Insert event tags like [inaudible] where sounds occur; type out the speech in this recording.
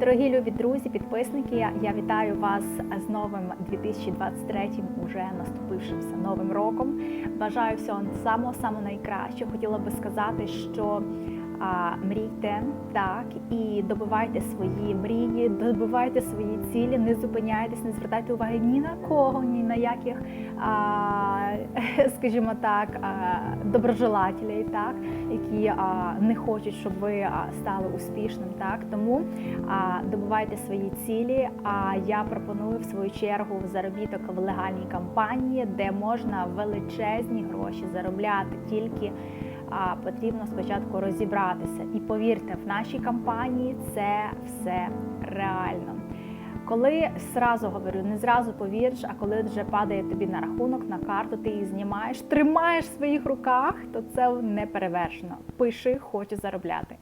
Дорогі любі друзі, підписники, я вітаю вас з новим 2023 уже наступившимся новим роком. Бажаю всього самого самого найкращого. Хотіла би сказати, що а, мрійте так і добивайте свої мрії, добивайте свої цілі, не зупиняйтесь, не звертайте уваги ні на кого, ні на яких, а, [laughs] скажімо так, доброжелателей, так які не хочуть, щоб ви стали успішним. Так тому а, добивайте свої цілі. А я пропоную в свою чергу заробіток в легальній кампанії, де можна величезні гроші заробляти тільки. А потрібно спочатку розібратися. І повірте, в нашій кампанії це все реально. Коли зразу говорю, не зразу повіриш, а коли вже падає тобі на рахунок, на карту, ти її знімаєш, тримаєш в своїх руках, то це не перевершено. Пиши, хочу заробляти.